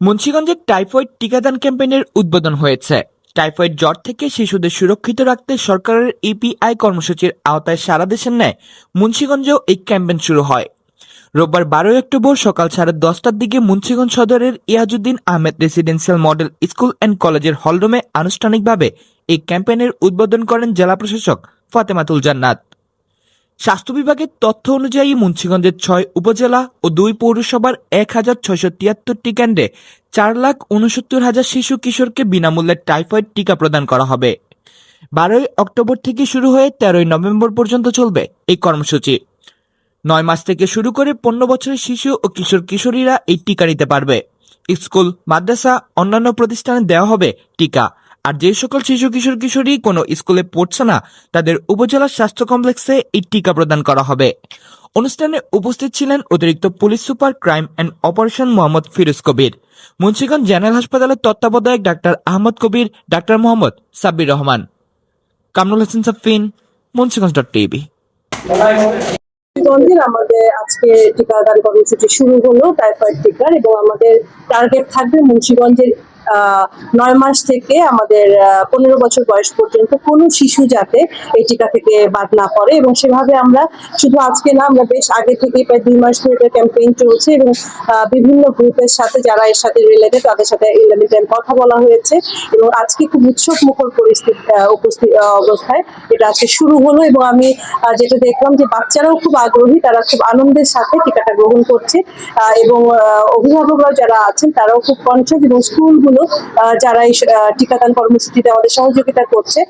মুন্সিগঞ্জের টাইফয়েড টিকাদান ক্যাম্পেইনের উদ্বোধন হয়েছে। টাইফয়েড জ্বর থেকে শিশুদের সুরক্ষিত রাখতে সরকারের ইপিআই কর্মসূচির আওতায় সারা দেশের ন্যায় মুন্সিগঞ্জেও এই ক্যাম্পেইন শুরু হয়। রোববার বারোই অক্টোবর সকাল সাড়ে দশটার দিকে মুন্সিগঞ্জ সদরের Iajuddin Ahmed residential model school and কলেজের হলরুমে আনুষ্ঠানিকভাবে এই ক্যাম্পেইনের উদ্বোধন করেন জেলা প্রশাসক ফাতেমাতুল জান্নাত। স্বাস্থ্য বিভাগের তথ্য অনুযায়ী মুন্সিগঞ্জের ছয় উপজেলা ও দুই পৌরসভার এক হাজার ছয়শো তিয়াত্তরটি কেন্দ্রে চার লাখ উনসত্তর হাজার শিশু কিশোরকে বিনামূল্যে টাইফয়েড টিকা প্রদান করা হবে। বারোই অক্টোবর থেকে শুরু হয়ে তেরোই নভেম্বর পর্যন্ত চলবে এই কর্মসূচি। নয় মাস থেকে শুরু করে পনেরো বছরের শিশু ও কিশোর কিশোরীরা এই টিকা নিতে পারবে। স্কুল, মাদ্রাসা, অন্যান্য প্রতিষ্ঠানে দেওয়া হবে টিকা। আর যে সকল শিশু কিশোর কিশোরী কোনো স্কুলে পড়ছে না, তাদের উপজেলা স্বাস্থ্য কমপ্লেক্সে এই টিকা প্রদান করা হবে। অনুষ্ঠানে উপস্থিত ছিলেন অতিরিক্ত police super crime and operation Mohammad Firoz Kabir, Munshiganj general হাসপাতালের তত্ত্বাবধায়ক ডাক্তার আহমদ কবির, ডাক্তার Mohammad Sabbir Rahman. Kamrul Hasan Safin Munshiganj dot TV. মুন্সিগঞ্জের আমাদের আজকে টিকাদান কর্মসূচি শুরু হলো, টাইফয়েড টিকার, এবং আমাদের টার্গেট থাকবে মুন্সিগঞ্জের নয় মাস থেকে আমাদের পনেরো বছর বয়স পর্যন্ত কোনো শিশু যাতে এই টিকা থেকে বাদ না পড়ে এবং সেভাবে আমরা শুধু আজকে না, আমরা বেশ আগে থেকে প্রায় দুই মাস ধরে ক্যাম্পেইন চলছে এবং বিভিন্ন গ্রুপের সাথে যারা এর সাথে রিলেটেড তাদের সাথে ইলেভেন কথা বলা হয়েছে এবং আজকে খুব উৎসব মুখর পরিস্থিতি উপস্থিত অবস্থায় এটা আজকে শুরু হলো এবং আমি যেটা দেখলাম যে বাচ্চারাও খুব আগ্রহী, তারা খুব আনন্দের সাথে টিকাটা গ্রহণ করছে এবং অভিভাবকরা যারা আছেন তারাও খুব কনসিয়াস এবং স্কুলগুলো যারা এই টিকাদান কর্মসূচিতে আমাদের সহযোগিতা করছে